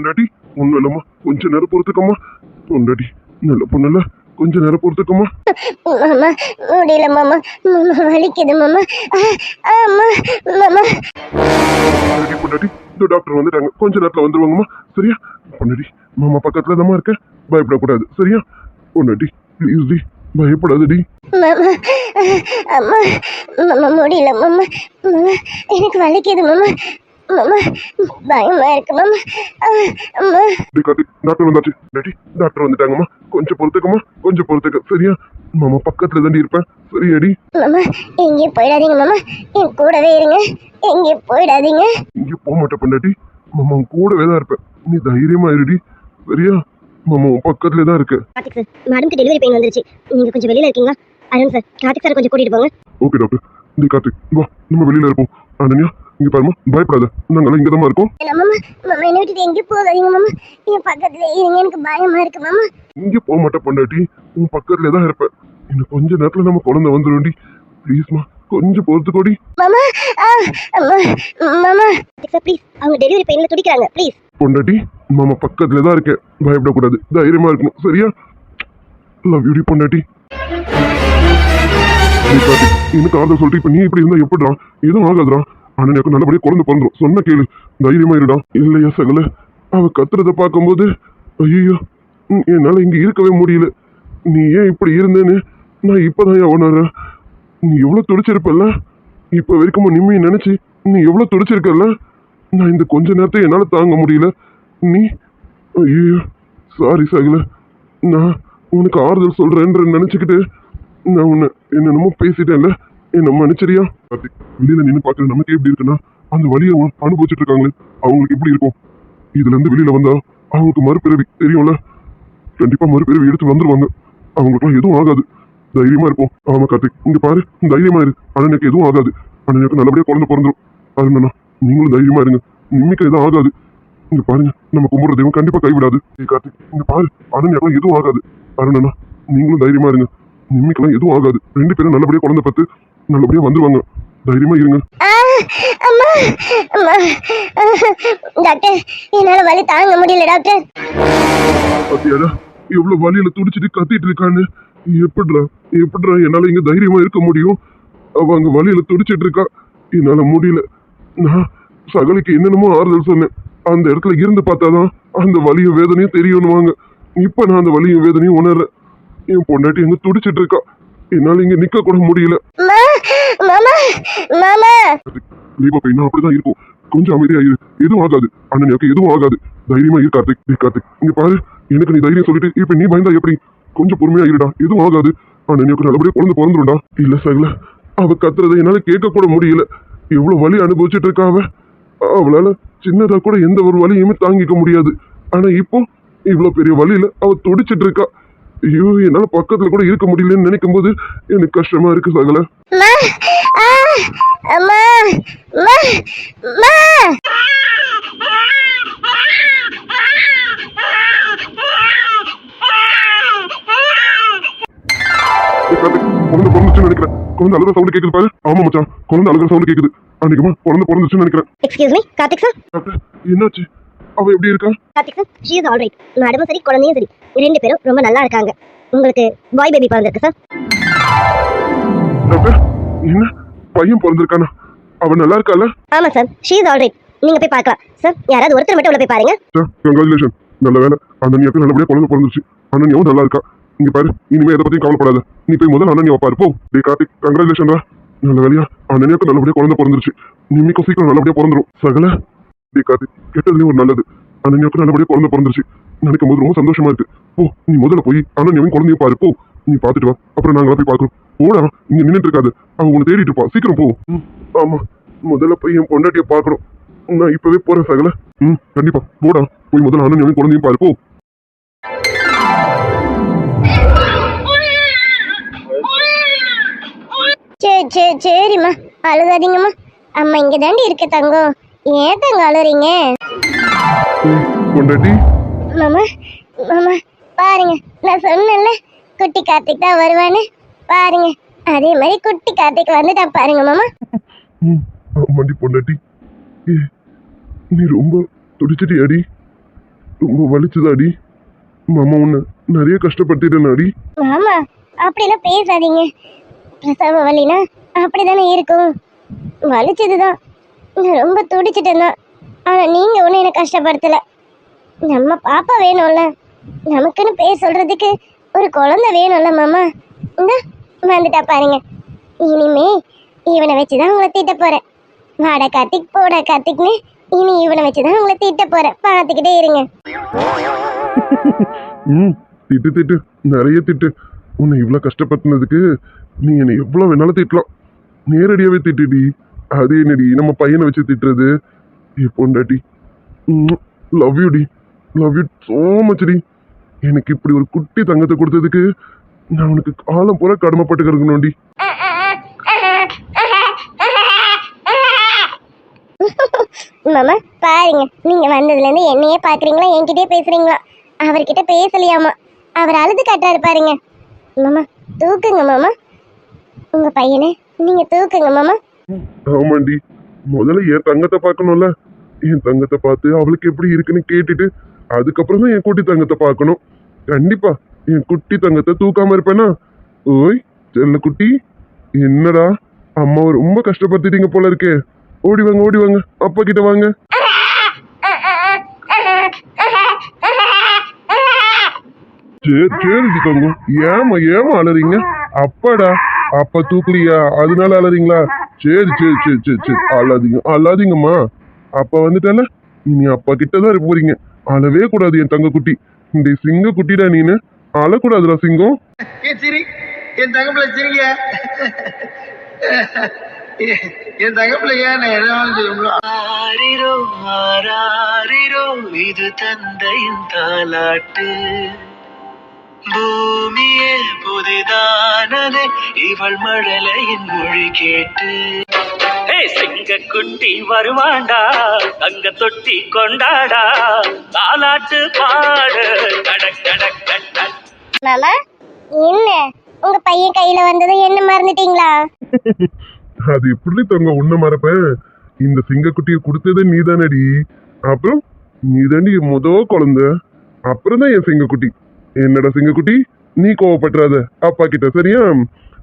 பொண்டாட்டி ஒன்னும் இல்லம்மா கொஞ்ச நேரம் பொறுத்துக்கம்மா. பொண்டாட்டி நல்ல பொண்ணுல கொஞ்ச நேரம் பொறுத்துக்கம்மா. மாமா முடியல மாமா. மாமா வலிக்குது மாமா. பொண்டாட்டி பொண்டாட்டி இந்த டாக்டர் வந்துட்டாங்க. கொஞ்ச நேரத்துல வந்துருவாங்கம்மா. சரியா? பொண்டாட்டி மாமா பக்கத்துல தான் இருக்க. பயப்படக்கூடாது. சரியா? பொண்டாட்டி ப்ளீஸ் டி பயப்படாதடி. மாமா அம்மா மாமா முடியல மாமா. மாமா எனக்கு வலிக்குது மாமா. மாமா பயமா இருக்கு மாமா. அம்மா. டாக்டர் வந்தாச்சு. டாடி டாக்டர் வந்துட்டாங்கம்மா. கொஞ்சம் பொறுத்துக்கம்மா கொஞ்சம் பொறுத்துக்க. சரியா? மாமா பக்கத்துல தாண்டி இருப்பேன். சரியாடி மாமா எங்கேயும் போயிடாதீங்க மாமா. என் கூடவே இருங்க. எங்கேயும் போயிடாதீங்க. இங்கே போக மாட்டேன் பொண்டாட்டி மாமா உன் கூடவே தான் இருப்பேன். நீ தைரியமா இருடி சரியா? மாமா உன் பக்கத்துல தான் இருக்க கார்த்திக் சார் மேடம்க்கு டெலிவரி பெயின் வந்துருச்சு. நீங்க கொஞ்சம் வெளியில இருக்கீங்களா? அருண் சார் கார்த்திக் சார் கொஞ்சம் கூட்டிட்டு போங்க. ஓகே டாக்டர் டே கார்த்திக் வா. நம்ம வெளியில இருப்போம். அனன்யா இங்க பாருமா பயப்படாத. நாங்கெல்லாம் இங்க தான் இருக்கோம். மாமா மாமா என்ன விட்டுட்டு எங்கேயும் போகாதீங்க மாமா. என் பக்கத்துல இருங்க எனக்கு பயமா இருக்கு மாமா. இங்க போக மாட்டேன் பொண்டாட்டி. உன் பக்கத்துல தான் இருப்பேன். இன்னும் கொஞ்ச நேரத்துல நம்ம குழந்தை வந்துடும்டி ப்ளீஸ்மா கொஞ்சம் மாமா ஆ, அம்மா மாமா. சார் ப்ளீஸ் அவங்க டெலிவரி பெயின்ல துடிக்கிறாங்க ப்ளீஸ் பொண்டாட்டி மாமா பக்கத்துல தான் இருக்கேன். பயப்படக்கூடாது. தைரியமா இருக்கணும் சரியா? லவ் யூடி பொண்டாட்டி. எனக்கு ஆறுதல் சொல்லிட்டு இப்ப நீ இப்படி இருந்தா எப்படிடா? எதுவும் ஆகாதுடா. ஆனா நல்லபடியாக குழந்தை பிறந்துடும் சொன்ன கேளு. தைரியமா இருடா. இல்லையா சகல? அவ கத்துறத பார்க்கும்போது ஐயோ என்னால் இங்கே இருக்கவே முடியல. நீ ஏன் இப்படி இருந்தேன்னு நான் இப்பதான் உணர்றேன். நீ எவ்வளோ துடிச்சிருப்பல்ல? இப்போ வரைக்கும் நிம்மையை நினச்சி நீ எவ்வளோ துடிச்சிருக்கல்ல? நான் இந்த கொஞ்ச நேரத்தை என்னால் தாங்க முடியல. நீ ஐயோ சாரி சகல. நான் உனக்கு ஆறுதல் சொல்கிறேன்ற நினச்சிக்கிட்டு நான் உன்னை என்னென்னமோ பேசிட்டேன்ல. என்ன மன்னிச்சரியா கார்த்திக் வெளியில நின்று பாக்குற நமக்கு எப்படி இருக்குன்னா அந்த வழியை அனுபவிச்சுட்டு இருக்காங்களே. அவங்களுக்கு எப்படி இருக்கும்? இதுல இருந்து வெளியில வந்தா அவங்களுக்கு மறுபிறவி தெரியும்ல? கண்டிப்பா மறுபிறவி எடுத்து வந்துருவாங்க. அவங்களுக்குலாம் எதுவும் ஆகாது. தைரியமா இருப்போம். ஆமா கார்த்திக் இங்க பாரு தைரியமா இரு. அண்ணனுக்கு எதுவும் ஆகாது. அண்ணனுக்கு நல்லபடியா குழந்தை பிறந்துரும். அருணண்ணா நீங்களும் தைரியமா இருங்க. நிம்மிக்க எதுவும் ஆகாது. இங்க பாருங்க நம்ம கும்பிடுற தெய்வம் கண்டிப்பா கைவிடாது. கார்த்திக் இங்க பாரு அண்ணனுக்கு எதுவும் ஆகாது. அருணண்ணா நீங்களும் தைரியமா இருங்க. நிம்மிக்கெல்லாம் எதுவும் ஆகாது. ரெண்டு பேரும் நல்லபடியா குழந்தை பார்த்து நல்லபடியா வந்துருவாங்க. தைரியமா இருங்க. ஆ, அம்மா அம்மா. டாக்டர் என்னால வலி தாங்க முடியல டாக்டர். பாத்தியாடா எவ்வளவு வலியில துடிச்சிட்டு கத்திட்டு இருக்கான்னு. எப்படிடா எப்படிடா என்னால இங்க தைரியமா இருக்க முடியும்? அவ அங்க வலியில துடிச்சிட்டு இருக்கா. என்னால முடியல. நான் சகலைக்கு என்னென்னமோ ஆறுதல் சொன்னேன். அந்த இடத்துல இருந்து பார்த்தாதான் அந்த வலியும் வேதனையும் தெரியணுவாங்க இப்ப நான் அந்த வலியும் வேதனையும் உணர்றேன். என் பொண்டாட்டி எங்க துடிச்சிட்டு இருக்கா. என்னால இங்க நிக்க கூட முடியல. தீபா பையனா அப்படிதான் இருக்கும். கொஞ்சம் அமைதியா இரு எதுவும் ஆகாது. அண்ணன் எனக்கு எதுவும் ஆகாது. தைரியமா இரு கார்த்திக். டேய் கார்த்திக் இங்க பாரு. எனக்கு நீ தைரியம் சொல்லிட்டு இப்ப நீ பயந்தா எப்படி? கொஞ்சம் பொறுமையா இருடா எதுவும் ஆகாது. அண்ணன் எனக்கு நல்லபடியா குழந்தை பிறந்துரும்டா. இல்ல சகல. அவ கத்துறதை என்னால கேட்க கூட முடியல. எவ்வளவு வலி அனுபவிச்சுட்டு இருக்கா அவ. அவளால சின்னதா கூட எந்த ஒரு வலியுமே தாங்கிக்க முடியாது. ஆனா இப்போ இவ்வளவு பெரிய வலியில அவ துடிச்சிட்டு இருக்கா. ஐயோ என்னால பக்கத்துல கூட இருக்க முடியலன்னு நினைக்கும் போது எனக்கு கஷ்டமா இருக்கு சகல. குழந்தை பிறந்துச்சுன்னு நினைக்கிறேன். குழந்தை அழுகிற சவுண்ட் கேக்குது பாரு. ஆமா மச்சான். குழந்தை அழுகிற சவுண்ட் கேக்குது. அன்னைக்குமா குழந்தை பிறந்துச்சுன்னு நினைக்கிறேன். என்னாச்சு? அவ எப்படி இருக்கா? Karthik sir she is all right மேடமும் சரி குழந்தையும் சரி. ரெண்டு பேரும் ரொம்ப நல்லா இருக்காங்க. உங்களுக்கு பாய் பேபி பிறந்திருக்கு சார்? டாக்டர் என்ன? பையன் பிறந்திருக்கானா? அவ நல்லா இருக்கால ஆமா sir she is all right நீங்க போய் பார்க்கலாம். சார் யாராவது ஒருத்தர் மட்டும் உள்ள போய் பாருங்க. சார் கங்க்ராச்சுலேஷன் நல்ல வேலை. அண்ணனியாக்கு நல்லபடியா குழந்தை பிறந்துச்சு அண்ணனியாவும் நல்லா இருக்கா. இங்க பாரு இனிமே எதை பத்தியும் கவலைப்படாத. நீ போய் முதல்ல அண்ணனியா பாரு. போ. டேய் கார்த்திக் கங்க்ராச்சுலேஷன் நல்ல வேலையா? அண்ணனியாக்கு நல்லபடியா குழந்தை பிறந்துருச்சு. நிம்மிக்கும் சீக்கிரம் நல்லபடியா பிறந்துரும். சகல டே கார்த்திக் கெட்டதுலயும் ஒரு நல்லது. அப்புறம் நல்லபடியா குழந்தை பிறந்துருச்சு. நினைக்கும் போது ரொம்ப சந்தோஷமா இருக்கு. போ நீ முதல்ல போய் அண்ணனியாவும் குழந்தையும் பாரு. போ நீ பாத்துட்டு வா. அப்புறம் நாங்களா போய் பாக்குறோம் போடா இங்க நின்றுட்டு இருக்காது. அவன் உன்னை தேடிட்டு இருப்பா. சீக்கிரம் போ. ஆமா. முதல்ல போய் என் பொண்டாட்டிய பாக்கணும் நான் இப்பவே போறேன் சகல. ம் கண்டிப்பா. போடா. போய் முதல்ல அண்ணன் குழந்தையும் பாரு. போ. சரி சரி சரிம்மா. அழுதாதீங்கம்மா அம்மா இங்க தாண்டி இருக்க தங்கம். ஏன் தங்க அழுறீங்க? பொண்டாட்டி. மாமா மாமா பாருங்க நான் சொன்னேன்ல குட்டி கார்த்திக் தான் வருவான்னு. பாருங்க அதே மாதிரி குட்டி கார்த்திக் வந்துட்டான் பாருங்க மாமா. ம் ஆமாண்டி பொண்டாட்டி. நீ ரொம்ப துடிச்சிட்டியாடி. ரொம்ப வலிச்சுதாடி. மாமா உன்னை நிறைய கஷ்டப்படுத்திட்டேனாடி. மாமா அப்படிலாம் பேசாதீங்க. பிரசவ வலினா அப்படிதானே இருக்கும். வலிச்சதுதான். நான் ரொம்ப துடிச்சிட்டேன் தான் நீங்கள் ஒன்றும் என்னை கஷ்டப்படுத்தலை. நம்ம பாப்பா வேணும்ல. நமக்குன்னு பேர் சொல்கிறதுக்கு ஒரு குழந்தை வேணும்ல மாமா. இந்த வந்துட்டா பாருங்க. இனிமே இவனை வச்சுதான் உங்களை தீட்ட போகிறேன் வாட கார்த்திக் போட கார்த்திக்னு. இனி இவனை வச்சு தான் உங்களை தீட்ட போகிறேன் பார்த்துக்கிட்டே இருங்க. ம் திட்டு திட்டு. நிறைய திட்டு. உன்னை இவ்வளோ கஷ்டப்பட்டுனதுக்கு நீ என்னை எவ்வளோ வேணாலும் திட்டலாம். நேரடியாகவே திட்டுடி. அது என்னடி? நம்ம பையனை வச்சு திட்டுறது. ஏ பொண்டாட்டி. லவ் யூ டி. லவ் யூ சோ மச் டி. எனக்கு இப்படி ஒரு குட்டி தங்கத்தை கொடுத்ததுக்கு நான் உனக்கு காலம் பூரா கடமைப்பட்டு கிடக்கணும்டி மாமா பாருங்க. நீங்க வந்ததுல இருந்து என்னையே பாக்குறீங்களா என்கிட்டயே பேசுறீங்களா? அவர்கிட்ட பேசலையாமா. அவர் அழுது காட்டுறாரு பாருங்க. மாமா தூக்குங்க மாமா. உங்க பையனை நீங்க தூக்குங்க மாமா. ஆமாண்டி முதல்ல என் தங்கத்தை பார்க்கணும்ல என் தங்கத்தை பார்த்து அவளுக்கு எப்படி இருக்குன்னு கேட்டுட்டு அதுக்கப்புறம் தான் என் குட்டி தங்கத்தை பார்க்கணும் கண்டிப்பா என் குட்டி தங்கத்தை தூக்காம இருப்பேனா ஓய் செல்ல குட்டி என்னடா அம்மாவை ரொம்ப கஷ்டப்படுத்திட்டீங்க போல இருக்கே ஓடி வாங்க ஓடி வாங்க அப்பா கிட்ட வாங்க சரி சரி தங்கம் ஏமா ஏமா அலறீங்க அப்பாடா அப்பா தூக்கலையா அதனால அலறீங்களா சரி சரி சரி சரி சரி. அழாதீங்க அழாதீங்கம்மா. அப்பா வந்துட்டால இனி அப்பா கிட்ட தான் இருக்க போறீங்க. அழவே கூடாது என் தங்க குட்டி. இந்த சிங்க குட்டிடா நீனு. அழக்கூடாதுடா சிங்கம். என் தங்கப்பிள்ள சிரிங்க. என் தங்கப்பிள்ள ஏன் நான் என்ன சொல்லுங்களோ ஆரிரோ ஆராரிரோ இது தந்தையின் தாலாட்டு பூமியே புதிதானதே இவள் மழலையின் மொழி கேட்டு. சிங்க குட்டி வருவாண்டா தங்க தொட்டி கொண்டாடா தாலாட்டு பாடு. கடக் கடக் கடக் மாமா என்ன? உங்க பையன் கையில வந்தது என்ன மறந்துட்டீங்களா? அது எப்படி தங்க உன்ன மறப்பேன் இந்த சிங்கக்குட்டியை கொடுத்ததே நீதானடி. அப்புறம் நீதாண்டி முத குழந்தை. அப்புறம் தான் என் சிங்கக்குட்டி. என்னடா சிங்கக்குட்டி? நீ கோவப்பட்டுறாத. அப்பா கிட்ட சரியா?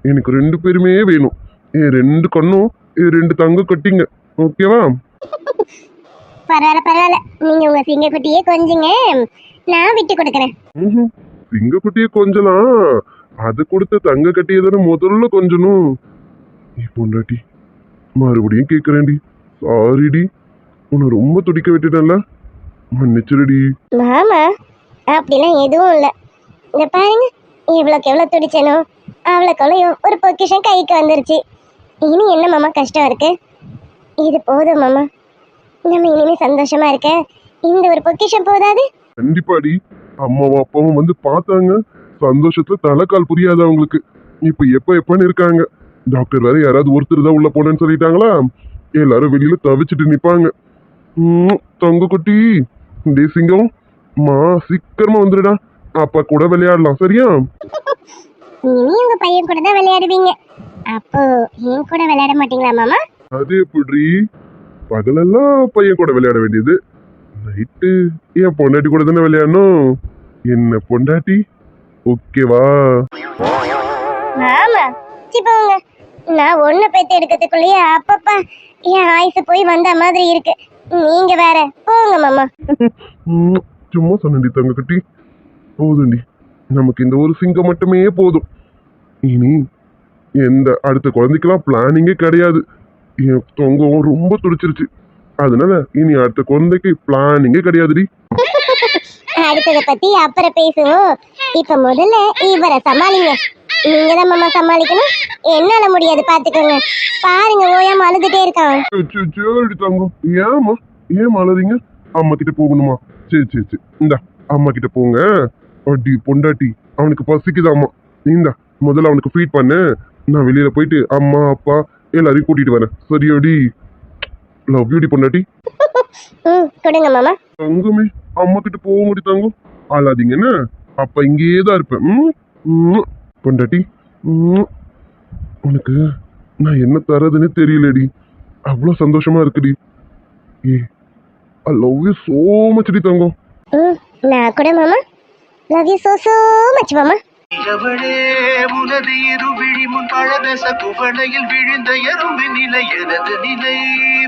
எனக்கு ரெண்டு பேருமே வேணும். என் ரெண்டு கண்ணும் என் ரெண்டு தங்க கட்டிங்க. ஓகேவா? பரவாயில்ல பரவாயில்ல. நீங்க உங்க சிங்க குட்டியே கொஞ்சுங்க. நான் விட்டு கொடுக்குறேன். சிங்கக்குட்டியை கொஞ்சலாம். அது கொடுத்த தங்க கட்டியை தானே முதல்ல கொஞ்சணும். நீ பொண்டாட்டி மறுபடியும் கேட்குறேன்டி சாரிடி உன்னை ரொம்ப துடிக்க விட்டுட்டேன்ல. மன்னிச்சிருடி. மாமா அப்படிலாம் எதுவும் இல்லை. இந்த பாருங்க இவ்வளோக்கு எவ்வளோ துடிச்சனோ அவ்வளோக்கு அவ்வளோ ஒரு பொக்கிஷன் கைக்கு வந்துருச்சு. இனி என்ன மாமா கஷ்டம் இருக்கு? இது போதும் மாமா. நம்ம இனிமே சந்தோஷமா இருக்க. இந்த ஒரு பொக்கிஷம் போதாது? கண்டிப்பாடி. அம்மாவும் அப்பாவும் வந்து பார்த்தாங்க. சந்தோஷத்துல தலைக்கால் புரியாது அவங்களுக்கு. இப்ப எப்ப எப்பன்னு இருக்காங்க. டாக்டர் வேற யாராவது ஒருத்தர் தான் உள்ள போனேன்னு சொல்லிட்டாங்களா? எல்லாரும் வெளியில தவிச்சிட்டு நிப்பாங்க. ம், தங்க குட்டி. டே சிங்கம் மா சீக்கிரமா வந்துடுடா அப்பா கூட விளையாடலாம் சரியா? இனி உங்க பையன் கூட தான் விளையாடுவீங்க. அப்போ என் கூட விளையாட மாட்டீங்களா மாமா? அது எப்படி பகலெல்லாம் பையன் கூட விளையாட வேண்டியது. நைட்டு என் பொண்டாட்டி கூட தானே விளையாடணும். என்ன பொண்டாட்டி? ஓகேவா? ஆமா சி போங்க. நான் ஒண்ணு பெத்து எடுக்கிறதுக்குள்ளேயே அப்பப்பா என் ஆயுசு போய் வந்த மாதிரி இருக்கு. நீங்க வேற போங்க மாமா. சும்மா சொன்னடி தங்க கட்டி போதும்டி. நமக்கு இந்த ஒரு சிங்கம் மட்டுமே போதும். இனி எந்த அடுத்த குழந்தைக்கெல்லாம் பிளானிங்கே கிடையாது. என் தொங்கவும் ரொம்ப துடிச்சிருச்சு. அதனால இனி அடுத்த குழந்தைக்கு பிளானிங்கே கிடையாதுடி. அடுத்தத பத்தி அப்புறம் பேசுவோம். இப்ப முதல்ல இவரை சமாளிங்க. நீங்க தான் மாமா சமாளிக்கணும். என்னால முடியாது பாத்துக்கோங்க. பாருங்க ஓயாம அழுதுட்டே இருக்கான். தங்கம். ஏமா ஏன் அழறீங்க? அம்மா கிட்ட போகணுமா? சரி சரி சரி இந்தா அம்மா கிட்ட போங்க. அடி பொண்டாட்டி அவனுக்கு பசிக்குதாம்மா. இந்தா முதல்ல அவனுக்கு ஃபீட் பண்ணு. நான் வெளியில போயிட்டு அம்மா அப்பா எல்லாரையும் கூட்டிட்டு வரேன். சரியாடி லவ் யூடி பொண்டாட்டி. கொடுங்க மாமா. தங்கமே அம்மா கிட்ட போக முடி தங்கம். அழாதீங்கன்னு அப்ப இங்கேயே தான் இருப்பேன். பொண்டாட்டி. உனக்கு நான் என்ன தரதுன்னு தெரியலடி. அவ்வளோ சந்தோஷமா இருக்குடி. ஏ I love you so much D தங்கம். ம் நான் கூட மாமா. Love you so so much மாமா. இரவளே உனது இருவிழி முன் பழதச குவளையில் விழுந்த எறும்பு நிலை எனது நிலை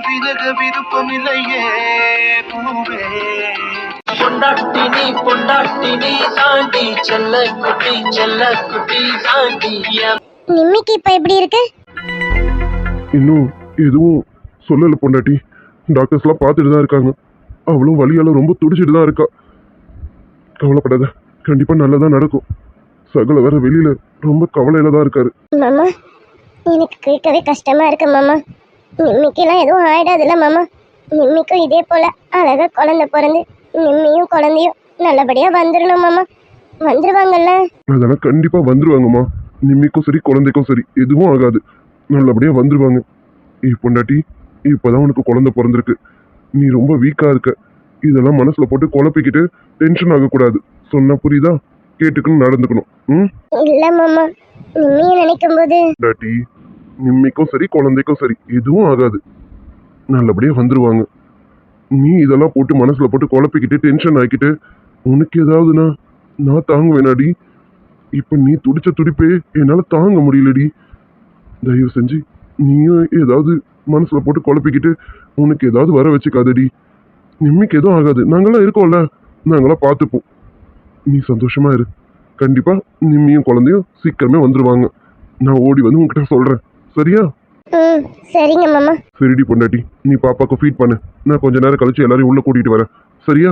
விலக விருப்பமில்லையே பூவே. பொண்டாட்டி நீ பொண்டாட்டி நீ தாண்டி செல்ல குட்டி செல்ல குட்டி தாண்டி நிம்மிக்கு இப்போ எப்படி இருக்கு? இன்னும் எதுவும் சொல்லலை பொண்டாட்டி. டாக்டர்ஸ்லாம் பார்த்துட்டு தான் இருக்காங்க. அவளும் வலியால ரொம்ப துடிச்சிட்டு தான் இருக்கா. கவலைப்படாத கண்டிப்பாக நல்லதாக நடக்கும். சகல வேற வெளியில ரொம்ப கவலையில தான் இருக்காரு. மாமா எனக்கு கேட்கவே கஷ்டமா இருக்கு மாமா. நிம்மிக்கெல்லாம் எதுவும் ஆயிடாதுல்ல மாமா. நிம்மிக்கும் இதே போல அழகா குழந்தை பிறந்து நிம்மியும் குழந்தையும் நல்லபடியா வந்துடணும் மாமா. வந்துருவாங்கல்ல? அதெல்லாம் கண்டிப்பாக வந்துருவாங்கம்மா நிம்மிக்கும் சரி குழந்தைக்கும் சரி எதுவும் ஆகாது. நல்லபடியாக வந்துருவாங்க. ஏய் பொண்டாட்டி இப்போதான் உனக்கு குழந்தை பிறந்திருக்கு. நீ ரொம்ப வீக்காக இருக்க. இதெல்லாம் மனசில் போட்டு குழப்பிக்கிட்டு டென்ஷன் ஆகக்கூடாது. சொன்னா புரியுதா? கேட்டுக்கணும் நடந்துக்கணும். ம்? இல்ல மாமா. நிம்மியை நினைக்கும் போது டாட்டி நிம்மிக்கும் சரி குழந்தைக்கும் சரி எதுவும் ஆகாது. நல்லபடியாக வந்துருவாங்க. நீ இதெல்லாம் போட்டு மனசில் போட்டு குழப்பிக்கிட்டு டென்ஷன் ஆக்கிட்டு உனக்கு ஏதாவதுனா நான் தாங்க வேணாடி இப்போ நீ துடிச்ச துடிப்பே என்னால் தாங்க முடியலடி. தயவு செஞ்சு நீயும் ஏதாவது மனசில் போட்டு குழப்பிக்கிட்டு உனக்கு ஏதாவது வர வச்சுக்காதடி. நிம்மிக்கு எதுவும் ஆகாது. நாங்களாம் இருக்கோம்ல. நாங்களாம் பார்த்துப்போம். நீ சந்தோஷமா இரு. கண்டிப்பா நிம்மியும் குழந்தையும் சீக்கிரமே வந்துருவாங்க. நான் ஓடி வந்து உன்கிட்ட சொல்றேன். சரியா? சரிங்க மாமா. சரிடி பொண்டாட்டி. நீ பாப்பாக்கு ஃபீட் பண்ணு. நான் கொஞ்ச நேரம் கழிச்சு எல்லாரையும் உள்ள கூட்டிட்டு வரேன். சரியா?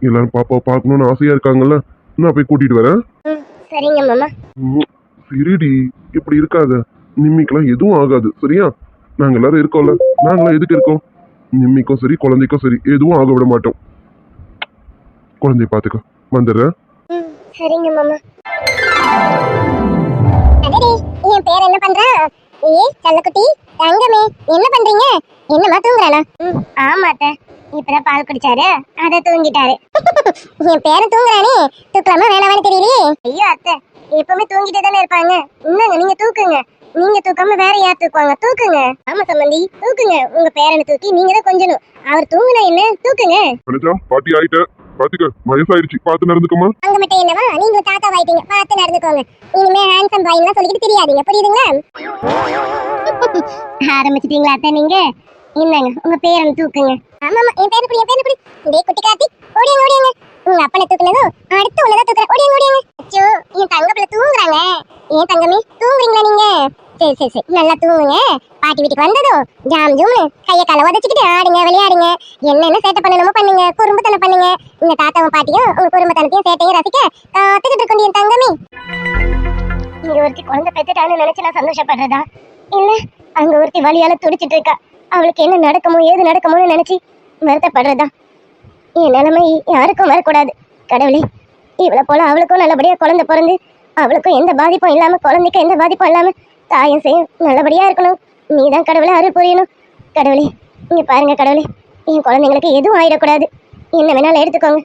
எல்லாரும் பாப்பாவை பார்க்கணும்னு ஆசையா இருக்காங்கல்ல. நான் போய் கூட்டிட்டு வரேன். சரிங்க மாமா. சரிடி. இப்படி இருக்காத. நிம்மிக்கெல்லாம் எதுவும் ஆகாது. சரியா? நாங்க எல்லாரும் இருக்கோம்ல. நாங்களாம் எதுக்கு இருக்கோம்? நிம்மிக்கும் சரி குழந்தைக்கும் சரி எதுவும் ஆக விட மாட்டோம். குழந்தைய பாத்துக்க. வந்துடுறேன். சரிங்க மாமா. அடடே என் பேர் என்ன பண்றா? ஏ செல்லக்குட்டி தங்கமே என்ன பண்றீங்க? என்னமா தூங்குறானா ம் ஆமா அத்தை. இப்பதான் பால் குடிச்சாரு. அத தூங்கிட்டாரு. என் பேரன் தூங்குறானே? தூக்கலாமா வேணாமான்னு தெரியலையே? ஐயோ அத்தை. எப்பவுமே தூங்கிட்டே தானே இருப்பாங்க. என்னங்க நீங்க தூக்குங்க. நீங்க தூக்காம வேற யார் தூக்குவாங்க? தூக்குங்க. ஆமா சம்பந்தி தூக்குங்க. உங்க பேரனை தூக்கி நீங்க தான் கொஞ்சணும். அவர் தூங்குனா என்ன? தூக்குங்க. பாட்டி ஆயிட்ட. பாத்துக்க வயசாயிடுச்சு பார்த்து நடந்துக்கமா? அங்க மட்டும் என்னவா? நீங்களும் தாத்தா வாயிட்டீங்க பார்த்து நடந்துக்கோங்க. இனிமே ஹேண்ட்ஸம் பாய்லாம் சொல்லிக்கிட்டு தெரியாதீங்க. புரியுதுங்களா? ஆரம்பிச்சிட்டீங்களா அத்தை நீங்க? என்னங்க உங்க பேரன் தூக்குங்க. ஆமாமா என் பேரு புடி என் பேரு புடி. டேய் குட்டி கார்த்தி. ஓடியாங்க ஓடியாங்க உங்க அப்பனை தூக்குனதும் அடுத்து உன்னதான் தூக்குறேன். ஓடியாங்க ஓடியாங்க அச்சோ என் தங்க பிள்ளை தூங்குறாங்க ஏன் தங்கமே தூங்குறீங்களா நீங்க? சரி சரி சரி. நல்லா தூங்குங்க. பாட்டி வீட்டுக்கு வந்ததும் ஜாம் ஜூம்னு கையை காலை உதச்சிக்கிட்டு ஆடுங்க விளையாடுங்க. என்னென்ன சேட்டை பண்ணணுமோ பண்ணுங்க குறும்புத்தனம் பண்ணுங்க. இந்த தாத்தாவும் பாட்டியும் உங்க குடும்பத்தனத்தையும் சேட்டையும் ரசிக்க காத்துக்கிட்டு இருக்கணும் என் தங்கமே. இங்க ஒருத்தி குழந்தை பெத்துட்டான்னு நினைச்சு நான் சந்தோஷப்படுறதா? இல்ல அங்க ஒருத்தி வழியால துடிச்சிட்டு இருக்கா. அவளுக்கு என்ன நடக்குமோ ஏது நடக்குமோன்னு நினைச்சு வருத்தப்படுறதா? என் நிலைமை யாருக்கும் வரக்கூடாது. கடவுளே இவளை போல அவளுக்கும் நல்லபடியா குழந்தை பிறந்து அவளுக்கும் எந்த பாதிப்பும் இல்லாம குழந்தைக்கு எந்த பாதிப்பும் இல்லாம தாயும் செய்யும் நல்லபடியா இருக்கணும். நீ தான் கடவுளை அருள் புரியணும். கடவுளே இங்க பாருங்க கடவுளே என் குழந்தைங்களுக்கு எதுவும் ஆயிடக்கூடாது. என்ன வேணாலும் எடுத்துக்கோங்க.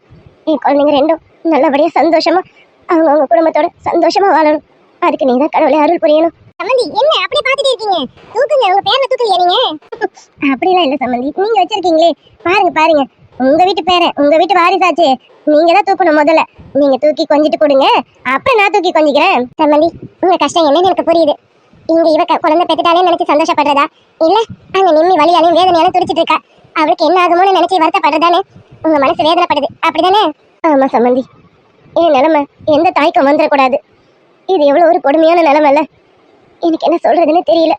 என் குழந்தைங்க ரெண்டும் நல்லபடியா சந்தோஷமா அவங்க அவங்க குடும்பத்தோட சந்தோஷமா வாழணும். அதுக்கு நீ தான் கடவுளை அருள் புரியணும். சம்மந்தி என்ன அப்படி பாத்துட்டு இருக்கீங்க? தூக்குங்க உங்க பேரை தூக்குங்க நீங்க? அப்படிலாம் இல்ல சம்மந்தி. நீங்க வச்சிருக்கீங்களே. பாருங்க பாருங்க. உங்க வீட்டு பேரை உங்க வீட்டு வாரிசாச்சு. நீங்க தான் தூக்கணும் முதல்ல. நீங்க தூக்கி கொஞ்சிட்டு கொடுங்க. அப்புறம் நான் தூக்கி கொஞ்சிக்கிறேன். சம்மந்தி உங்க கஷ்டம் என்னன்னு எனக்கு புரியுது. இங்க இவ குழந்தை பெத்துட்டாலே நினைச்சு சந்தோஷப்படுறதா? இல்ல அங்க நிம்மி வழியாலையும் வேதனையாலும் துடிச்சிட்டு இருக்கா. அவளுக்கு என்ன ஆகுமோன்னு நினைச்சு வருத்தப்படுறதானே? உங்க மனசு வேதனைப்படுது. அப்படிதானே? ஆமா சம்மந்தி. என் நிலைமை. எந்த தாய்க்கும் வந்துடக்கூடாது. இது எவ்வளவு ஒரு கொடுமையான நிலைமை இல்ல எனக்கு என்ன சொல்றதுன்னு தெரியல.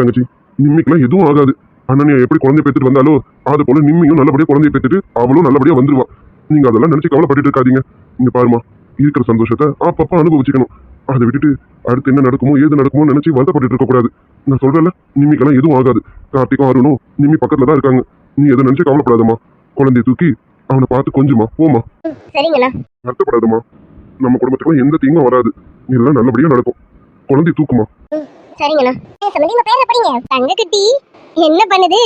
தங்கச்சி நிம்மிக்கெல்லாம் எதுவும் ஆகாது. அண்ணன் எப்படி குழந்தை பெற்றுட்டு வந்தாலோ அது போல நிம்மியும் நல்லபடியா குழந்தைய பெற்றுட்டு அவளும் நல்லபடியா வந்துருவா. நீங்க அதெல்லாம் நினைச்சு கவலைப்பட்டுட்டு இருக்காதீங்க. இங்க பாருமா இருக்கிற சந்தோஷத்தை அப்பப்ப அனுபவிச்சுக்கணும். அதை விட்டுட்டு அடுத்து என்ன நடக்குமோ ஏது நடக்குமோ நினைச்சு வருத்தப்பட்டு இருக்க கூடாது நான் சொல்றேன்ல நிம்மிக்கெல்லாம் எதுவும் ஆகாது. கார்த்திக்கும் அருணும் நிம்மி பக்கத்துல தான் இருக்காங்க. நீ எதை நினைச்சு கவலைப்படாதம்மா. குழந்தைய தூக்கி அவனை பார்த்து கொஞ்சமா போமா வருத்தப்படாதம்மா. நம்ம குடும்பத்துக்குலாம் எந்த தீங்கும் வராது. எல்லாம் நல்லபடியா நடக்கும். குழந்தைய தூக்குமா. சரிங்கண்ணா. என்ன பண்ணுது?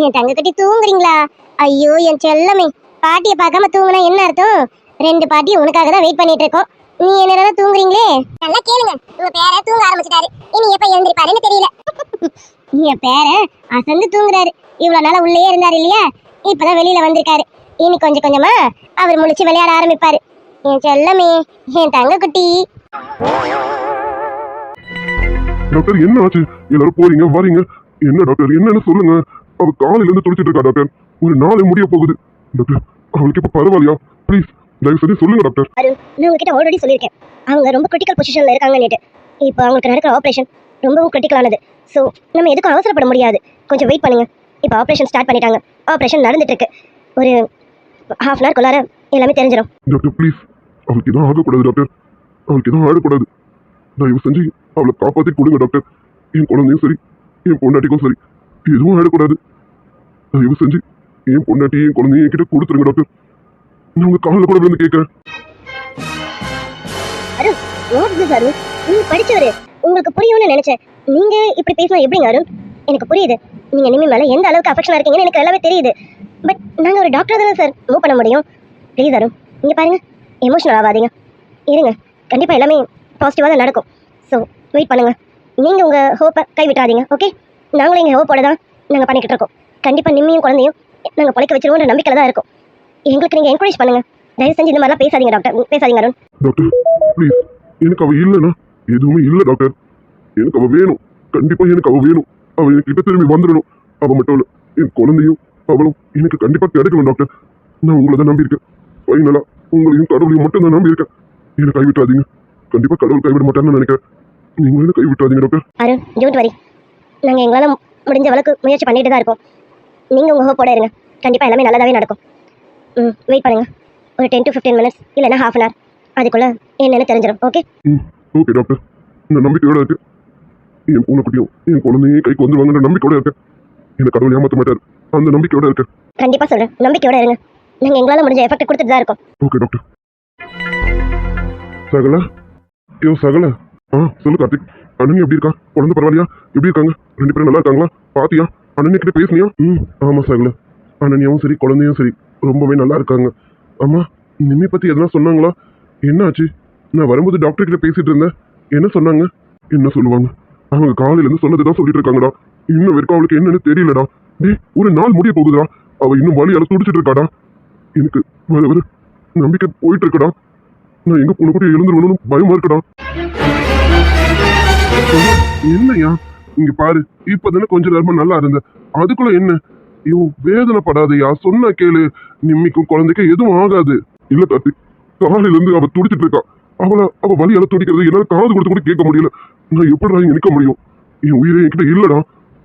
என் தங்க கட்டி தூங்குறீங்களா? ஐயோ என் செல்லமே. பாட்டியை பார்க்காம தூங்குனா என்ன அர்த்தம்? ரெண்டு பாட்டி உனக்காக தான் வெயிட் பண்ணிட்டு இருக்கோம். நீ என்ன தூங்குறீங்களே? நல்லா கேளுங்க. உங்க பேர தூங்க ஆரம்பிச்சிட்டாரு. இனி எப்ப எழுந்திருப்பாருன்னு தெரியல. என் பேர அசந்து தூங்குறாரு. இவ்வளவு நாளா உள்ளே இருந்தாரு இல்லையா? இப்பதான் வெளியில வந்திருக்காரு. இனி கொஞ்சம் கொஞ்சமா அவர் முழிச்சு விளையாட ஆரம்பிப்பாரு. என் செல்லமே என் தங்க குட்டி டாக்டர் என்ன ஆச்சு? எல்லாரும் போறீங்க வரீங்க. என்ன டாக்டர்? என்னன்னு சொல்லுங்க. அவ காலையில இருந்து துடிச்சிட்டு இருக்கா டாக்டர். ஒரு நாள் முடிய போகுது. டாக்டர் அவளுக்கு இப்ப பரவாயில்லையா? ப்ளீஸ் தயவு செஞ்சு சொல்லுங்க டாக்டர். அருண் நான் உங்ககிட்ட ஆல்ரெடி சொல்லியிருக்கேன். அவங்க ரொம்ப கிரிட்டிக்கல் பொசிஷனில் இருக்காங்கன்னுட்டு இப்போ அவங்களுக்கு நடக்கிற ஆப்ரேஷன் ரொம்பவும் கிரிட்டிக்கலானது ஸோ நம்ம எதுக்கும் அவசரப்பட முடியாது. கொஞ்சம் வெயிட் பண்ணுங்க. இப்போ ஆப்ரேஷன் ஸ்டார்ட் பண்ணிட்டாங்க. ஆப்ரேஷன் நடந்துட்டு இருக்கு. ஒரு ஹாஃப் அன் ஹவர்க்குள்ளார எல்லாமே தெரிஞ்சிடும் டாக்டர் ப்ளீஸ் அவளுக்கு எதுவும் ஆகக்கூடாது டாக்டர். அவளுக்கு எதுவும் ஆகக்கூடாது. தயவு செஞ்சு அவளை காப்பாத்தி கொடுங்க டாக்டர். என் குழந்தையும் சரி என் பொண்டாட்டிக்கும் சரி. எதுவும் ஆயிடக்கூடாது தயவு செஞ்சு என் பொண்டாட்டி என் குழந்தைய என்கிட்ட கொடுத்துருங்க டாக்டர் நான் உங்க காலில் கூட விழுந்து கேட்கறேன். அருண் வாட் திஸ் அருண் நீங்க படிச்சவரு. உங்களுக்கு புரியும்னு நினைச்சேன். நீங்க இப்படி பேசினா எப்படிங்க அருண்? எனக்கு புரியுது. நீங்க நிமி மேல எந்த அளவுக்கு அஃபெக்ஷனா இருக்கீங்கன்னு எனக்கு எல்லாமே தெரியுது. பட் நாங்க ஒரு டாக்டர் தானே சார் மூவ் பண்ண முடியும். ப்ளீஸ் அருண். இங்க பாருங்க. எமோஷனல் ஆகாதீங்க. இருங்க. கண்டிப்பா எல்லாமே பாசிட்டிவா தான் நடக்கும். ஸோ வெயிட் பண்ணுங்க. நீங்க உங்க ஹோப்பை கைவிட்டாதீங்க ஓகே நாங்களும் எங்க ஹோப்போட தான் நாங்கள் பண்ணிக்கிட்டு இருக்கோம். கண்டிப்பாக நிம்மியும் குழந்தையும் நாங்கள் பொழைக்க வச்சிருவோன்ற நம்பிக்கையில தான் இருக்கும். எங்களுக்கு நீங்க என்கரேஜ் பண்ணுங்க. தயவு செஞ்சு இந்த மாதிரிலாம் பேசாதீங்க டாக்டர் பேசாதீங்க அருண். டாக்டர் ப்ளீஸ் எனக்கு அவள் இல்லைன்னா எதுவுமே இல்லை டாக்டர் எனக்கு அவள் வேணும். கண்டிப்பாக எனக்கு அவள் வேணும். அவள் என்கிட்ட திரும்பி வந்துடணும். அவ மட்டும் இல்லை என் குழந்தையும் அவளும் எனக்கு கண்டிப்பாக கிடைக்கணும் டாக்டர் நான் உங்களை தான் நம்பியிருக்கேன். ஃபைனலாக உங்களையும் கடவுளையும் மட்டும் தான் நம்பியிருக்கேன். என்னை கைவிட்டாதீங்க. கண்டிப்பாக கடவுள் கைவிட மாட்டேன்னு நினைக்கிறேன். நீங்களும் என்ன கைவிட்டாதீங்க டாக்டர். அருண் டோன்ட் வரி நாங்கள் எங்களால் முடிஞ்ச அளவுக்கு முயற்சி பண்ணிட்டு தான் இருக்கோம். நீங்கள் உங்கள் ஹோப்போட இருங்க. கண்டிப்பாக எல்லாமே நல்லதாகவே நடக்கும். ம் வெயிட் பண்ணுங்க. ஒரு டென் டு ஃபிஃப்டீன் மினிட்ஸ் இல்லைன்னா ஹாஃப் அன் ஹவர் அதுக்குள்ளே என்னென்னு தெரிஞ்சிடும் ஓகே ம் ஓகே டாக்டர். இந்த நம்பிக்கையோட இருக்கு என் பூனை குட்டியும் என் குழந்தையும் கைக்கு வந்துருவாங்கன்ற நம்பிக்கையோட இருக்கேன். என்னை கடவுள் ஏமாத்த மாட்டார். அந்த நம்பிக்கையோட இருக்கேன். கண்டிப்பாக சொல்கிறேன் நம்பிக்கையோட இருங்க. நாங்கள் எங்களால் முடிஞ்ச எஃபெக்ட் கொடுத்துட்டு தான் இருக்கோம். Okay doctor. சகல? யோ சகல. ஆ சொல்லு கார்த்திக். அனன்யா எப்படி இருக்கா? குழந்தை பரவாயில்லையா? எப்படி இருக்காங்க? ரெண்டு பேரும் நல்லா இருக்காங்களா? பாத்தியா? அனன்யா கிட்ட பேசுனியா? ம் ஆமா சகல. அனன்யாவும் சரி குழந்தையும் சரி ரொம்பவே நல்லா இருக்காங்க. ஆமா நிம்மி பத்தி எதனா சொன்னாங்களா? என்னாச்சு? நான் வரும்போது டாக்டர் கிட்ட பேசிட்டு இருந்தேன். என்ன சொன்னாங்க? என்ன சொல்லுவாங்க? அவங்க காலையிலேருந்து சொன்னதை தான் சொல்லிட்டு இருக்காங்கடா. இன்னும் வரைக்கும் அவளுக்கு என்னன்னு தெரியலடா. டேய் ஒரு நாள் முடிய போகுதுடா. அவ இன்னும் வழியால துடிச்சிட்டு இருக்காடா. எனக்கு வர வர நம்பிக்கை போயிட்டு இருக்கடா. நான் எங்க பொண்ணு கூட எழுந்துருவணும்னு பயமா இருக்குடா. என்னையா இங்க பாரு இப்பதானே கொஞ்ச நேரமா நல்லா இருந்த அதுக்குள்ள என்ன? ஐயோ வேதனைப்படாதயா? சொன்னா கேளு. நிம்மிக்கும் குழந்தைக்கும் எதுவும் ஆகாது. இல்ல கார்த்தி காலையில இருந்து அவ துடிச்சிட்டு இருக்கா. அவளை அவ வழியால துடிக்கிறது என்னால காது கொடுத்து கூட கேட்க முடியல. நான் எப்படிடா இங்க நிக்க முடியும்? என் உயிரை என்கிட்ட இல்லடா.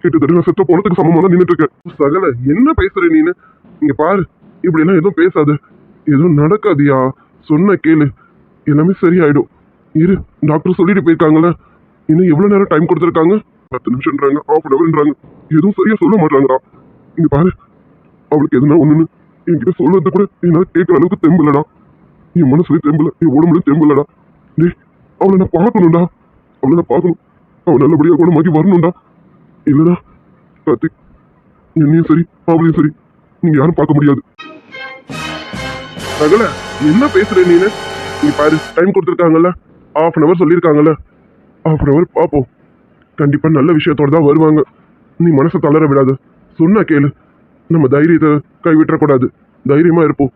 கிட்டத்தட்ட நான் செத்த போனதுக்கு சமமா தான் நின்றுட்டு இருக்கேன் சகல என்ன பேசுற நீனு? இங்க பாரு இப்படி எல்லாம் எதுவும் பேசாத. எதுவும் நடக்காதியா? சொன்ன கேளு. எல்லாமே சரியாயிடும். இரு டாக்டர் சொல்லிட்டு போயிருக்காங்களே இன்னும் எவ்வளோ நேரம் டைம் கொடுத்துருக்காங்க? பத்து நிமிஷம்ன்றாங்க ஆஃப் அன் ஹவர்ன்றாங்க எதுவும் சரியாக சொல்ல மாட்டாங்கடா. இங்கே பாரு அவளுக்கு எதுனா ஒன்றுன்னு என்கிட்ட சொல்றது கூட என்னால் கேட்குற அளவுக்கு தெம்பில்லடா என் மனசுல தெம்புல என் உடம்புல தெம்பில்லடா டேய் அவளை நான் பார்க்கணும்டா. அவளை நான் பார்க்கணும். அவள் நல்லபடியா குணமாக்கி வரணும்டா. இல்லைடா கார்த்திக் என்னையும் சரி அவளையும் சரி நீங்கள் யாரும் பார்க்க முடியாது. சகல என்ன பேசுற நீனு? நீ பாரு டைம் கொடுத்துருக்காங்கல்ல. ஆஃப் அன் ஹவர் சொல்லியிருக்காங்கல்ல. Half அன் பார்ப்போம் கண்டிப்பாக நல்ல விஷயத்தோட தான் வருவாங்க. நீ மனசை தளர விடாது. சொன்னா கேளு. நம்ம தைரியத்தை கைவிட்டக்கூடாது தைரியமாக இருப்போம்.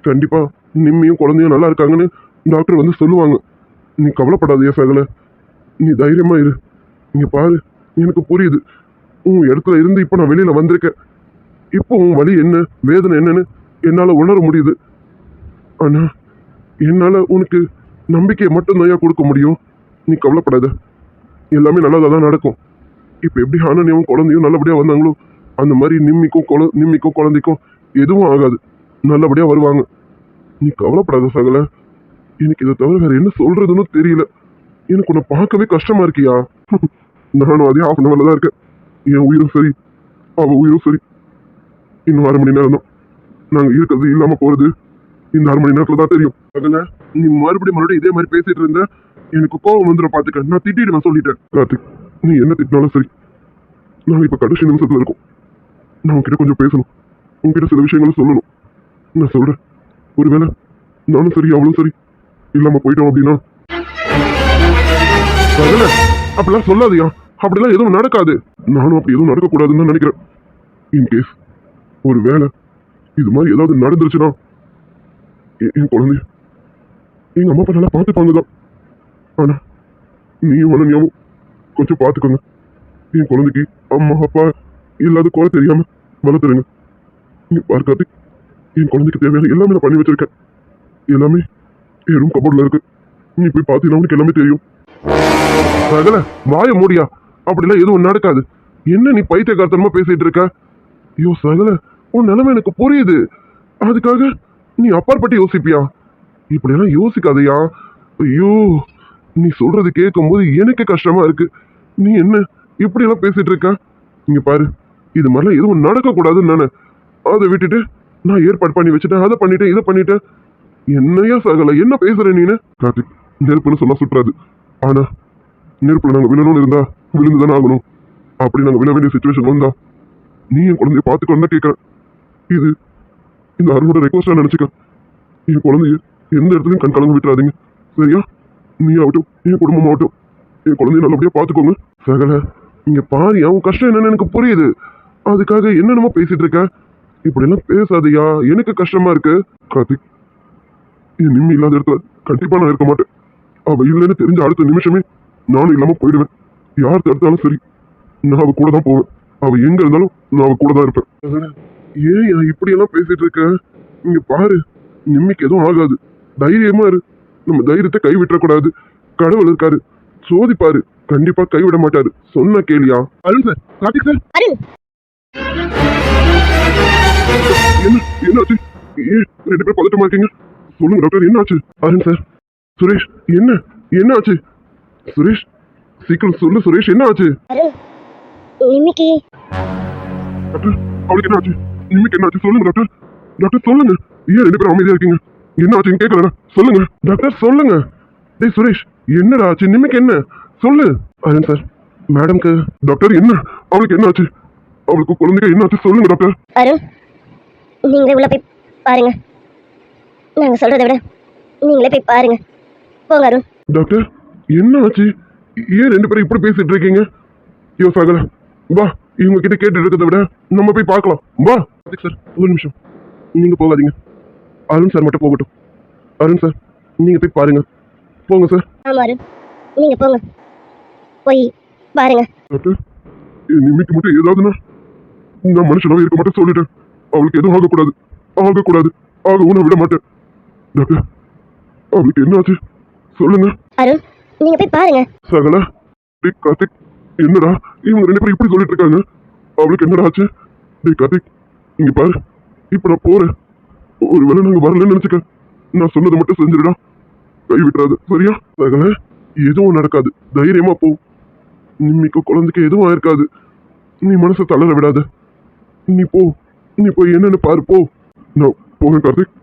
கண்டிப்பாக நிம்மியும் குழந்தையும் நல்லா இருக்காங்கன்னு டாக்டர் வந்து சொல்லுவாங்க. நீ கவலைப்படாதியா சகல. நீ தைரியமாக இரு. இங்கே பாரு. எனக்கு புரியுது. உன் இடத்துல இருந்து இப்போ நான் வெளியில் வந்திருக்கேன். இப்போ உன் வழி என்ன? வேதனை என்னன்னு என்னால் உணர முடியுது. ஆனால் என்னால் உனக்கு நம்பிக்கையை மட்டும்தான் கொடுக்க முடியும். நீ கவலைப்படாத. எல்லாமே நல்லதாக தான் நடக்கும். இப்போ எப்படி ஆனனியும் குழந்தையும் நல்லபடியாக வந்தாங்களோ அந்த மாதிரி நிம்மிக்கும் குழ நிம்மிக்கும் குழந்தைக்கும் எதுவும் ஆகாது. நல்லபடியாக வருவாங்க. நீ கவலைப்படாத சகல. எனக்கு இதை தவிர வேறு என்ன சொல்கிறதுன்னு தெரியல. எனக்கு உன்னை பார்க்கவே கஷ்டமாக இருக்கியா? நானும் அதே ஆஃப் அன் தான் இருக்கேன். என் உயிரும் சரி. அவள் உயிரும் சரி. இன்னும் அரை மணி நேரம் தான் நாங்கள் இருக்கிறது இல்லாமல் போகிறது இந்த அரை மணி நேரத்தில் தான் தெரியும். அதில் நீ மறுபடியும் மறுபடியும் இதே மாதிரி பேசிகிட்டு இருந்தேன் எனக்கு கோவம் வந்துடும் பாத்துக்க. நான் திட்டிடுவேன் சொல்லிட்டேன். கார்த்திக் நீ என்ன திட்டினாலும் சரி. நான் இப்போ கடைசி நிமிஷத்துல இருக்கும். நான் உன்கிட்ட கொஞ்சம் பேசணும். உங்ககிட்ட சில விஷயங்களும் சொல்லணும். நான் சொல்றேன். ஒருவேளை நானும் சரி அவளும் சரி இல்லாம போயிட்டோம் அப்படின்னா? அப்படிலாம் சொல்லாதயா. அப்படிலாம் எதுவும் நடக்காது. நானும் அப்படி எதுவும் நடக்கக்கூடாதுன்னு தான் நினைக்கிறேன். இன்கேஸ் ஒரு வேலை இது மாதிரி ஏதாவது நடந்துருச்சுன்னா என் குழந்தை எங்கள் அம்மா அப்பா நல்லா பார்த்துப்பாங்க தான் ஆனா நீயும் வளர்னியாவும் கொஞ்சம் பார்த்துக்கோங்க. என் குழந்தைக்கு அம்மா அப்பா இல்லாத குறை தெரியாம வளர்த்துருங்க. நீ பார்க்காது என் குழந்தைக்கு தேவையான எல்லாமே நான் பண்ணி வச்சிருக்கேன். எல்லாமே என் ரூம் கபோர்டில் இருக்கு. நீ போய் பார்த்தீங்கன்னா உனக்கு எல்லாமே தெரியும். சகல வாய மூடியா? அப்படிலாம் எதுவும் நடக்காது. என்ன நீ பைத்தியகார்த்தனமா பேசிட்டு இருக்க? ஐயோ சகல உன் நிலைமை எனக்கு புரியுது. அதுக்காக நீ அப்பாற்பட்டு யோசிப்பியா? இப்படியெல்லாம் யோசிக்காதயா? ஐயோ. நீ சொல்றது கேட்கும்போது எனக்கு கஷ்டமா இருக்கு. நீ என்ன இப்படியெல்லாம் பேசிட்டு இருக்க? இங்க பாரு இது மாதிரிலாம் எதுவும் நடக்கக்கூடாதுன்னு நானு. அதை விட்டுட்டு நான் ஏற்பாடு பண்ணி வச்சுட்டேன் அதை பண்ணிட்டேன் இதை பண்ணிட்டேன். என்னையா சகல என்ன பேசுற நீனு? கார்த்திக் நெருப்புன்னு சொல்ல சுற்றாது. ஆனா நெருப்புல நாங்க விழணும்னு இருந்தா விழுந்து தானே ஆகணும். அப்படி நாங்க விழ வேண்டிய சுச்சுவேஷன் வந்தா நீ என் குழந்தைய பார்த்துக்கணும் தான் கேட்கறேன். இது இந்த அருணோட ரெக்வஸ்டா நினைச்சுக்க. என் குழந்தைய எந்த இடத்துலையும் கண் கலங்க விட்டுறாதீங்க. சரியா? நீ ஆகட்டும் என் குடும்பம் ஆகட்டும் என் குழந்தைய நல்லபடியாக பார்த்துக்கோங்க. சகல இங்கே பாரு அவன் கஷ்டம் என்னன்னு எனக்கு புரியுது. அதுக்காக என்னென்னமோ பேசிட்டு இருக்க. இப்படியெல்லாம் பேசாதையா எனக்கு கஷ்டமா இருக்கு. கார்த்திக் என் நிம்மி இல்லாத இடத்துல கண்டிப்பாக நான் இருக்க மாட்டேன். அவள் இல்லைன்னு தெரிஞ்ச அடுத்த நிமிஷமே நானும் இல்லாமல் போயிடுவேன். யார் தடுத்தாலும் சரி நான் அவள் கூட தான் போவேன். அவள் எங்கே இருந்தாலும் நான் அவள் கூட தான் இருப்பேன். ஏன் இப்படியெல்லாம் பேசிட்டு இருக்க? இங்கே பாரு நிம்மிக்கு எதுவும் ஆகாது. தைரியமாக இரு. நம்ம தைரியத்தை கை விட்டுறக்கூடாது கடவுள் இருக்காரு. சோதிப்பாரு. கண்டிப்பா கைவிட மாட்டாரு. சொன்ன கேளியா? Arun sir Karthik sir. என்ன என்னாச்சு? ரெண்டு பேரும் பதட்டமா இருக்கீங்க? சொல்லுங்க டாக்டர் என்னாச்சு? அருண் சார். சுரேஷ் என்ன? என்னாச்சு? சுரேஷ் சீக்கிரம் சொல்லு சுரேஷ் என்ன ஆச்சு நிமிக்கி டாக்டர் அவளுக்கு என்ன ஆச்சு நிம்மிக்கு என்ன ஆச்சு சொல்லுங்க டாக்டர். டாக்டர் சொல்லுங்க. ஏன் ரெண்டு பேரும் அமைதியா இருக்கீங்க? என்ன ஆச்சுன்னு கேட்கல சொல்லுங்க. டாக்டர் சொல்லுங்க. டேய் சுரேஷ் என்னடா ஆச்சு? நிம்மிக்கு என்ன? சொல்லு. அருண் சார் மேடம்க்கு. டாக்டர் என்ன? அவளுக்கு என்ன ஆச்சு? அவளுக்கு குழந்தைக்கு என்ன ஆச்சு? சொல்லுங்க டாக்டர். அருண் நீங்களே உள்ள போய் பாருங்க. நாங்க சொல்றதை விட நீங்களே போய் பாருங்க. போங்க அருண். டாக்டர் என்ன ஆச்சு? ஏன் ரெண்டு பேரும் இப்படி பேசிட்டு இருக்கீங்க? யோ சாகல வா. இவங்க கிட்ட கேட்டு இருக்கிறத விட நம்ம போய் பார்க்கலாம். வா. சார் ஒரு நிமிஷம். நீங்க போகாதீங்க. அருண் சார் மட்டும் போகட்டும். அருண் சார் நீங்க போய் பாருங்க. போங்க சார். ஆமா அருண். நீங்க போங்க. போய் பாருங்க. டாக்டர் என் நிம்மிக்கு மட்டும் ஏதாவதுன்னா நான் மனுஷனாவே இருக்க மாட்டேன் சொல்லிட்டேன். அவளுக்கு எதுவும் ஆகக்கூடாது. ஆகக்கூடாது. ஆகவும் நான் விட மாட்டேன். டாக்டர் அவளுக்கு என்ன ஆச்சு? சொல்லுங்க. அருண் நீங்க போய் பாருங்க. சகல டேய் கார்த்திக் என்னடா? இவங்க ரெண்டு பேரும் இப்படி சொல்லிட்டு இருக்காங்க. அவளுக்கு என்னடா ஆச்சு? டேய் கார்த்திக் இங்க பாரு. இப்ப நான் போறேன். ஒருவேளை நாங்க வரலன்னு நினைச்சுக்க. நான் சொன்னதை மட்டும் செஞ்சிருடா. கை விட்டுறாது சரியா? சகல எதுவும் நடக்காது. தைரியமா போ. நிம்மிக்கு குழந்தைக்கு எதுவும் ஆயிருக்காது. நீ மனசை தளர விடாத. நீ போ. நீ போய் என்னன்னு பாரு போ. நான் போக கார்த்திக்.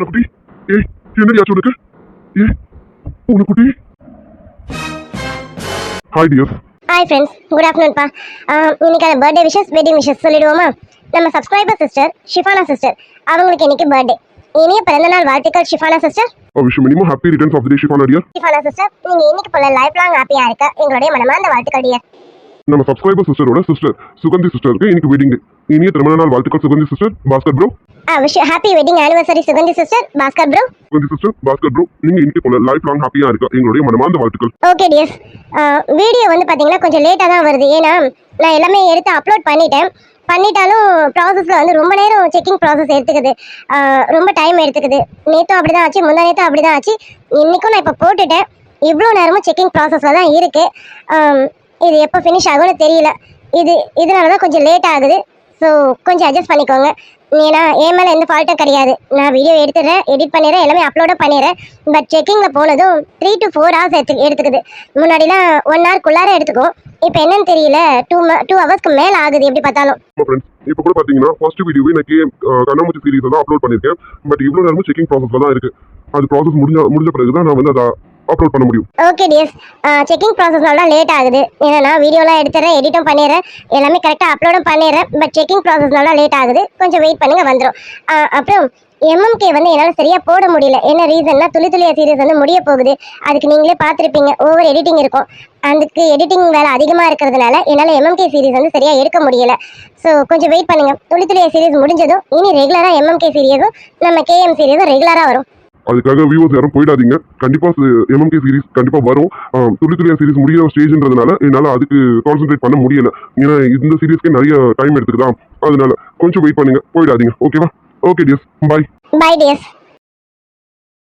குட்டி? ஏய் என்ன ஆச்சு உனக்கு? ஏய் உன குட்டி. Hi dear hi friends good ஆஃப்டர்நூன்ப்பா இன்னைக்கு அந்த பர்த்டே விஷஸ் வெட்டிங் விஷஸ் சொல்லிடுவோமா? நம்ம சப்ஸ்கிரைபர் சிஸ்டர் ஷிஃபானா சிஸ்டர் அவங்களுக்கு இன்னைக்கு பர்த்டே இனிய பிறந்தநாள் வாழ்த்துக்கள் Shifana sister more happy returns of the day, Shifana dear. Shifana sister நீங்க இன்னைக்கு போல லைஃப் லாங் ஹாப்பியா இருக்க எங்களுடைய மனமார்ந்த வாழ்த்துக்கள் டியர் நம்ம சப்ஸ்கிரைபர் சிஸ்டரோட சிஸ்டர் சுகந்தி சிஸ்டருக்கு இன்னைக்கு வெட்டிங் இனிய திருமண நாள் வாழ்த்துக்கள் Suganthi sister Bhaskar bro wish happy wedding anniversary Suganthi sister Bhaskar bro Suganthi sister Bhaskar bro நீங்க இன்னைக்கு போல லைஃப் லாங் ஹாப்பியா இருக்க எங்களுடைய மனமார்ந்த வாழ்த்துக்கள். ஓகே டியர்ஸ் வீடியோ வந்து பார்த்தீங்கன்னா கொஞ்சம் லேட்டாக தான் வருது. ஏன்னா நான் எல்லாமே எடுத்து அப்லோட் பண்ணிட்டேன். பண்ணிட்டாலும் ப்ராசஸில் வந்து ரொம்ப நேரம் செக்கிங் ப்ராசஸ் எடுத்துக்குது. ரொம்ப டைம் எடுத்துக்குது. நேற்றும் அப்படி தான் ஆச்சு முந்தா நேற்றும் அப்படி தான் ஆச்சு. இன்றைக்கும் நான் இப்போ போட்டுட்டேன். இவ்வளோ நேரமும் செக்கிங் ப்ராசஸில் தான் இருக்குது இது எப்போ ஃபினிஷ் ஆகும்னு தெரியல. இது இதனால தான் கொஞ்சம் லேட் ஆகுது. ஸோ கொஞ்சம் அட்ஜஸ்ட் பண்ணிக்கோங்க. ஏன்னா என் மேலே எந்த ஃபால்ட்டும் கிடையாது. நான் வீடியோ எடுத்துடுறேன் எடிட் பண்ணிடுறேன் எல்லாமே அப்லோடும் பண்ணிடுறேன். பட் செக்கிங்கில் போனதும் த்ரீ டு ஃபோர் ஹவர்ஸ் எடுத்து எடுத்துக்குது. முன்னாடிலாம் ஒன் ஹவர்க்குள்ளார எடுத்துக்கும் இப்போ என்னன்னு தெரியல. டூ டூ ஹவர்ஸ்க்கு மேலே ஆகுது எப்படி பார்த்தாலும். இப்போ கூட பார்த்தீங்கன்னா ஃபர்ஸ்ட் வீடியோவே நான் கேம் கண்ணாமூச்சி சீரீஸ் தான் அப்லோட் பண்ணியிருக்கேன். பட் இவ்வளோ நேரமும் செக்கிங் ப்ராசஸில் தான் இருக்குது அது ப்ராசஸ் முடிஞ்ச முடிஞ்ச பிறகு தான் நான் வந்து அதை அப்லோட் பண்ண முடியும். ஓகே டியர்ஸ் செக்கிங் ப்ராசஸ்னால தான் லேட் ஆகுது. ஏன்னா நான் வீடியோலாம் எடுத்துறேன் எடிட்டும் பண்ணிடுறேன் எல்லாமே கரெக்டாக அப்லோடும் பண்ணிடுறேன் பட் செக்கிங் ப்ராசஸ்னால தான் லேட் ஆகுது. கொஞ்சம் வெயிட் பண்ணுங்க வந்துடும் அப்புறம் எம்எம்கே வந்து என்னால் சரியாக போட முடியல. என்ன ரீசன்னா துளி துளியா சீரியஸ் வந்து முடிய போகுது. அதுக்கு நீங்களே பார்த்துருப்பீங்க. ஓவர் எடிட்டிங் இருக்கும். அதுக்கு எடிட்டிங் வேலை அதிகமாக இருக்கிறதுனால என்னால் எம்எம்கே சீரிஸ் வந்து சரியாக எடுக்க முடியல. ஸோ கொஞ்சம் வெயிட் பண்ணுங்கள் துளி துளியா சீரிஸ் முடிஞ்சதும் இனி ரெகுலராக எம்எம்கே சீரியஸும் நம்ம கேஎம் சீரியஸும் ரெகுலராக வரும். அதுக்காக வியூவர்ஸ் யாரும் போயிடாதீங்க. கண்டிப்பா எம்எம்கே சீரிஸ் கண்டிப்பா வரும். துளி துளியா சீரிஸ் முடிய ஸ்டேஜ்ன்றதுனால என்னால அதுக்கு கான்சென்ட்ரேட் பண்ண முடியல. ஏன்னா இந்த சீரிஸ்க்கு நிறைய டைம் எடுத்துக்கலாம் அதனால கொஞ்சம் வெயிட் பண்ணுங்க. போயிடாதீங்க. ஓகேவா okay dears bye bye dears